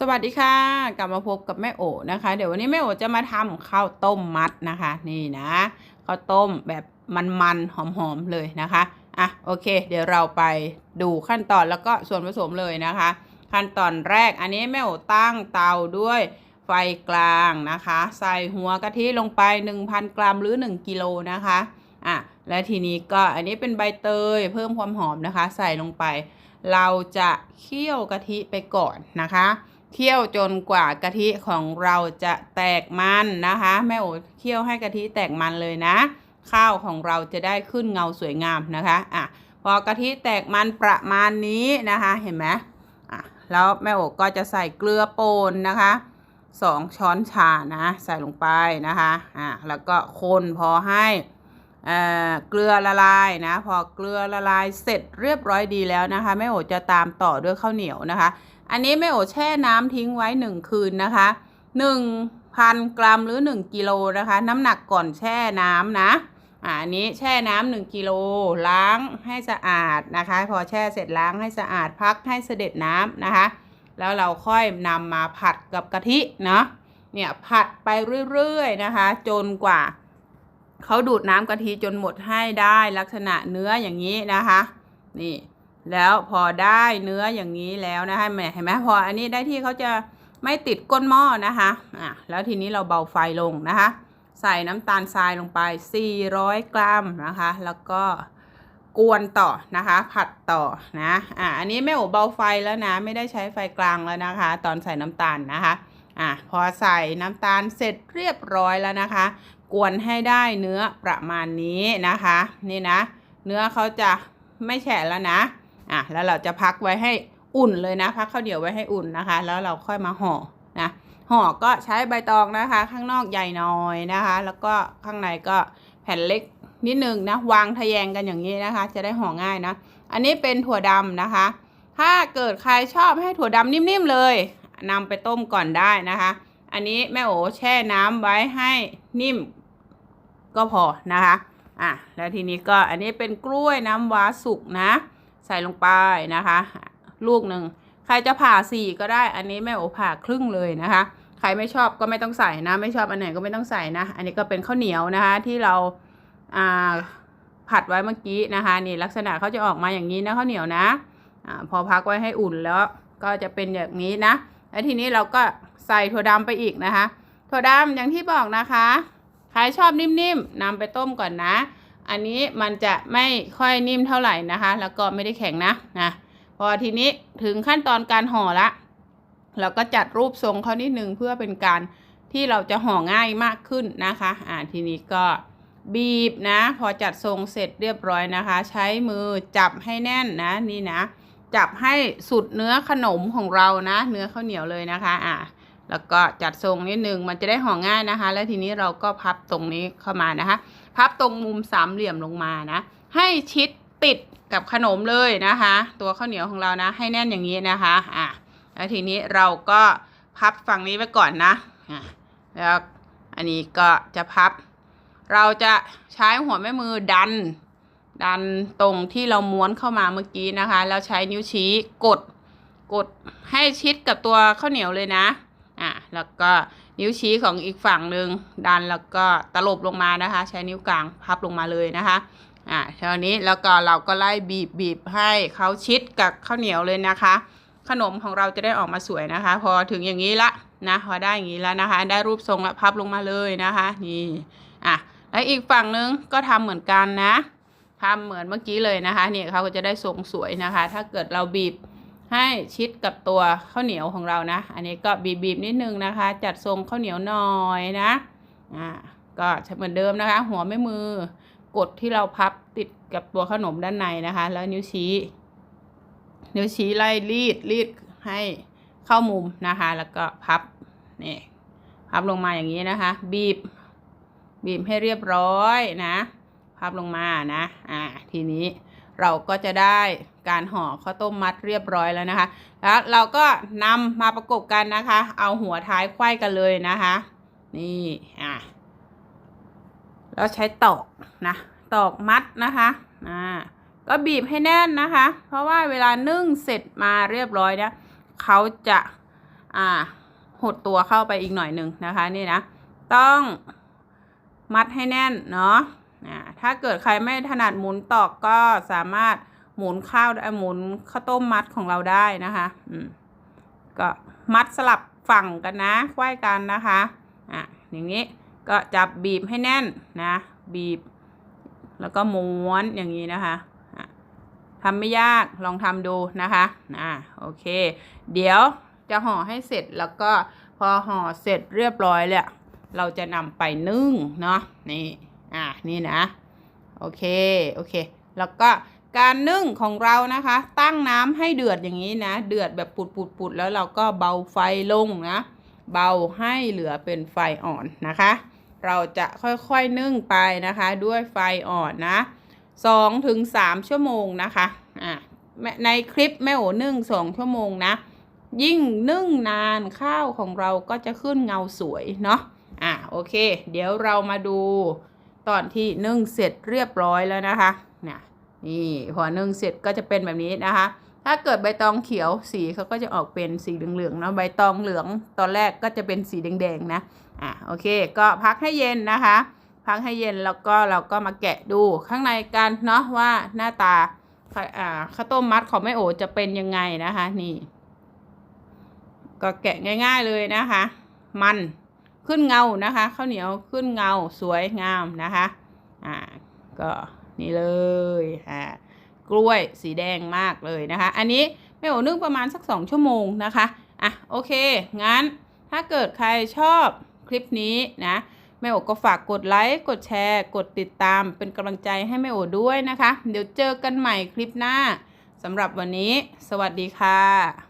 สวัสดีค่ะ กลับมาพบกับแม่โอนะคะ เดี๋ยววันนี้แม่โอจะมาทำข้าวต้มมัดนะคะ นี่นะข้าวต้มแบบมันๆหอมๆเลยนะคะอะโอเค เดี๋ยวเราไปดูขั้นตอนแล้วก็ส่วนผสมเลยนะคะ ขั้นตอนแรกอันนี้แม่โอตั้งเตาด้วยไฟกลางนะคะ ใส่หัวกะทิลงไป 1,000 กรัมหรือ 1กิโลนะคะอะและทีนี้ก็อันนี้เป็นใบเตยเพิ่มความหอมนะคะ ใส่ลงไป เราจะเคี่ยวกะทิไปก่อนนะคะ เคี่ยวจนกว่ากะทิของเราจะแตกมันนะคะแม่โอเคี่ยวให้กะทิแตกมันเลยนะ ข้าวของเราจะได้ขึ้นเงาสวยงามนะคะอะพอกะทิแตกมันประมาณนี้นะคะเห็นไหมอะแล้วแม่โอก็จะใส่เกลือป่นนะคะสองช้อนชานะใส่ลงไปนะคะอะแล้วก็คนพอให้เอ่อเกลือละลายนะ พอเกลือละลายเสร็จเรียบร้อยดีแล้วนะคะแม่โอจะตามต่อด้วยข้าวเหนียวนะคะ อันนี้แม่โอแช่น้ำทิ้งไว้1คืนนะคะ1,000กรัมหรือ1กิโลนะคะ น้ำหนักก่อนแช่น้ำนะอันนี้แช่น้ำ1กิโลล้างให้สะอาดนะคะ พอแช่เสร็จล้างให้สะอาดพักให้เสด็จน้ำนะคะ แล้วเราค่อยนำมาผัดกับกะทิเนาะเนี่ยผัดไปเรื่อยๆนะคะ จนกว่าเขาดูดน้ำกะทิจนหมดให้ได้ลักษณะเนื้ออย่างนี้นะคะ นี่ แล้วพอได้เนื้ออย่างนี้แล้วนะคะแหมเห็นไหมพออันนี้ได้ที่เขาจะไม่ติดก้นหม้อนะคะอะแล้วทีนี้เราเบาไฟลงนะคะ ใส่น้ำตาลทรายลงไป 400 กรัมนะคะ แล้วก็กวนต่อนะคะ ผัดต่อนะอะอันนี้แม่โอเบาไฟแล้วนะ ไม่ได้ใช้ไฟกลางแล้วนะคะ ตอนใส่น้ำตาลนะคะอะพอใส่น้ำตาลเสร็จเรียบร้อยแล้วนะคะ กวนให้ได้เนื้อประมาณนี้นะคะ นี่นะ เนื้อเขาจะไม่แฉะแล้วนะ อะแล้วเราจะพักไว้ให้อุ่นเลยนะ พักข้าวเหนียวไว้ให้อุ่นนะคะ แล้วเราค่อยมาห่อนะห่อก็ใช้ใบตองนะคะ ข้างนอกใหญ่หน่อยนะคะ แล้วก็ข้างในก็แผ่นเล็กนิดนึงนะวางทะแยงกันอย่างนี้นะคะ จะได้ห่อง่ายนะ อันนี้เป็นถั่วดำนะคะ ถ้าเกิดใครชอบให้ถั่วดำนิ่มๆเลยนำไปต้มก่อนได้นะคะ อันนี้แม่โอแช่น้ำไว้ให้นิ่มก็พอนะคะอะแล้วทีนี้ก็อันนี้เป็นกล้วยน้ำว้าสุกนะ ใส่ลงไปนะคะ ลูกหนึ่งใครจะผ่าสี่ก็ได้ อันนี้แม่โอผ่าครึ่งเลยนะคะ ใครไม่ชอบก็ไม่ต้องใส่นะ ไม่ชอบอันไหนก็ไม่ต้องใส่นะ อันนี้ก็เป็นข้าวเหนียวนะคะที่เราอ่าผัดไว้เมื่อกี้นะคะนี่ลักษณะเขาจะออกมาอย่างนี้นะข้าวเหนียวนะอพอพักไว้ให้อุ่นแล้วก็จะเป็นอย่างนี้นะแล้วทีนี้เราก็ใส่ถั่วดำไปอีกนะคะ ถั่วดำอย่างที่บอกนะคะ ใครชอบนิ่มๆนำไปต้มก่อนนะ อันนี้มันจะไม่ค่อยนิ่มเท่าไหร่นะคะ แล้วก็ไม่ได้แข็งนะนะพอทีนี้ถึงขั้นตอนการห่อละ เราก็จัดรูปทรงเขานิดนึงเพื่อเป็นการที่เราจะห่อง่ายมากขึ้นนะคะอ่าทีนี้ก็บีบนะ พอจัดทรงเสร็จเรียบร้อยนะคะ ใช้มือจับให้แน่นนะนี่นะ จับให้สุดเนื้อขนมของเรานะ เนื้อข้าวเหนียวเลยนะคะอ่า แล้วก็จัดทรงนิดนึงมันจะได้ห่อง่ายนะคะ แล้วทีนี้เราก็พับตรงนี้เข้ามานะคะ พับตรงมุมสามเหลี่ยมลงมานะ ให้ชิดติดกับขนมเลยนะคะ ตัวข้าวเหนียวของเรานะ ให้แน่นอย่างนี้นะคะอะแล้วทีนี้เราก็พับฝั่งนี้ไว้ก่อนนะอะแล้วอันนี้ก็จะพับ เราจะใช้หัวแม่มือดัน ดันตรงที่เราม้วนเข้ามาเมื่อกี้นะคะ แล้วใช้นิ้วชี้กดกดให้ชิดกับตัวข้าวเหนียวเลยนะ อะแล้วก็นิ้วชี้ของอีกฝั่งหนึ่งดันแล้วก็ตลบลงมานะคะ ใช้นิ้วกลางพับลงมาเลยนะคะอะเท่านี้แล้วก็เราก็ไล่บีบบีบให้เขาชิดกับข้าวเหนียวเลยนะคะ ขนมของเราจะได้ออกมาสวยนะคะ พอถึงอย่างนี้ละนะพอได้อย่างนี้แล้วนะคะ ได้รูปทรงแล้วพับลงมาเลยนะคะ นี่อะแล้วอีกฝั่งนึงก็ทำเหมือนกันนะทำเหมือนเมื่อกี้เลยนะคะเนี่ยเขาก็จะได้ทรงสวยนะคะ ถ้าเกิดเราบีบ ให้ชิดกับตัวข้าวเหนียวของเรานะ อันนี้ก็บีบๆนิดนึงนะคะ จัดทรงข้าวเหนียวหน่อยนะอ่าก็เหมือนเดิมนะคะ หัวแม่มือกดที่เราพับติดกับตัวขนมด้านในนะคะ แล้วนิ้วชี้ นิ้วชี้ไล่รีดรีดให้เข้ามุมนะคะ แล้วก็พับนี่พับลงมาอย่างนี้นะคะ บีบ บีบให้เรียบร้อยนะ พับลงมานะอ่าทีนี้เราก็จะได้ การห่อข้าวต้มมัดเรียบร้อยแล้วนะคะ แล้วเราก็นำมาประกบกันนะคะ เอาหัวท้ายไขว้กันเลยนะคะ นี่อะแล้วใช้ตอกนะตอกมัดนะคะอ่าก็บีบให้แน่นนะคะ เพราะว่าเวลานึ่งเสร็จมาเรียบร้อยเนี่ยเขาจะอ่าหดตัวเข้าไปอีกหน่อยหนึ่งนะคะนี่นะต้องมัดให้แน่นเนาะอ่าถ้าเกิดใครไม่ถนัดหมุนตอกก็สามารถ หมุนข้าวหมุนข้าวต้มมัดของเราได้นะคะ อืมก็มัดสลับฝั่งกันนะควายกันนะคะอะอย่างนี้ก็จับบีบให้แน่นนะ บีบ แล้วก็ม้วนอย่างนี้นะคะอะทำไม่ยากลองทำดูนะคะอะโอเค เดี๋ยวจะห่อให้เสร็จแล้วก็พอห่อเสร็จเรียบร้อยแล้วเราจะนำไปนึ่งเนาะนี่อะนี่นะ โอเค โอเค แล้วก็ การนึ่งของเรานะคะ ตั้งน้ำให้เดือดอย่างนี้นะ เดือดแบบปุดๆๆแล้วเราก็เบาไฟลงนะ เบาให้เหลือเป็นไฟอ่อนนะคะ เราจะค่อยๆนึ่งไปนะคะ ด้วยไฟอ่อนนะ2ถึง3ชั่วโมงนะคะอะในคลิปแม่โอนึ่ง2ชั่วโมงนะ ยิ่งนึ่งนานข้าวของเราก็จะขึ้นเงาสวยเนาะอะโอเค เดี๋ยวเรามาดูตอนที่นึ่งเสร็จเรียบร้อยแล้วนะคะเนี่ย นี่พอนึ่งเสร็จก็จะเป็นแบบนี้นะคะ ถ้าเกิดใบตองเขียวสีเขาก็จะออกเป็นสีเหลืองๆเนาะใบตองเหลืองตอนแรกก็จะเป็นสีแดงๆนะอะโอเค ก็พักให้เย็นนะคะ พักให้เย็นแล้วก็เราก็มาแกะดูข้างในกันเนาะว่าหน้าตาข้าวต้มมัดของแม่โอจะเป็นยังไงนะคะ นี่ ก็แกะง่าย ๆเลยนะคะ มันขึ้นเงานะคะข้าวเหนียวขึ้นเงาสวยงามนะคะ อ่าก็ นี่เลยอ่ากล้วยสีแดงมากเลยนะคะ อันนี้แม่โอนึ่งประมาณสักสองชั่วโมงนะคะอะโอเค งั้นถ้าเกิดใครชอบคลิปนี้นะแม่โอก็ฝากกดไลค์ กดแชร์ กดติดตามเป็นกำลังใจให้แม่โอด้วยนะคะ เดี๋ยวเจอกันใหม่คลิปหน้าสำหรับวันนี้ สวัสดีค่ะ